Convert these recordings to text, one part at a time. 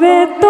bebé.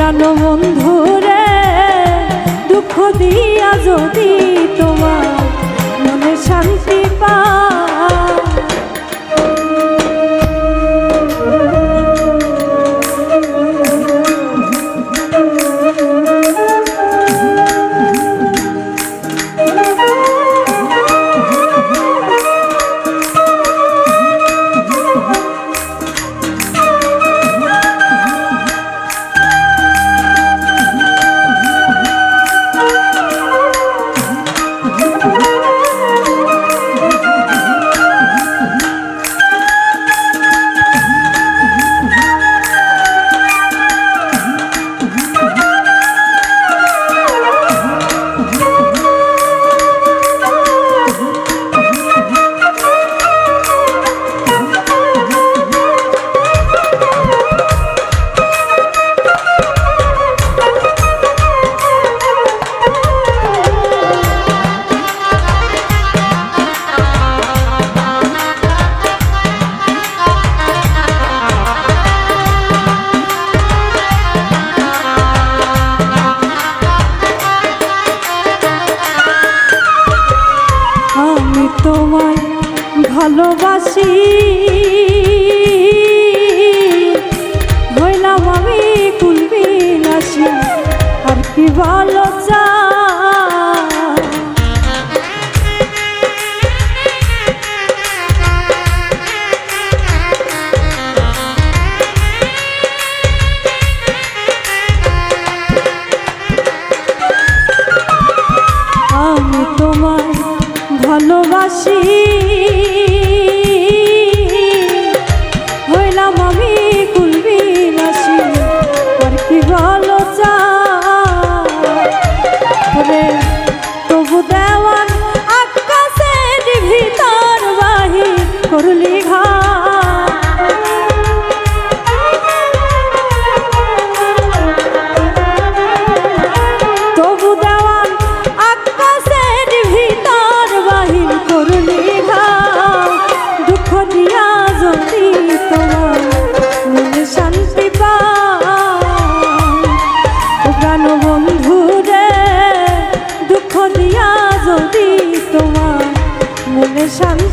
জানো বন্ধু রে দুঃখ দিয়া যদি তোমার মনে শান্তি পা ভালোবাসি। হইলাম আমি কুলবি নাসি আর কি ভালো চা শান্ত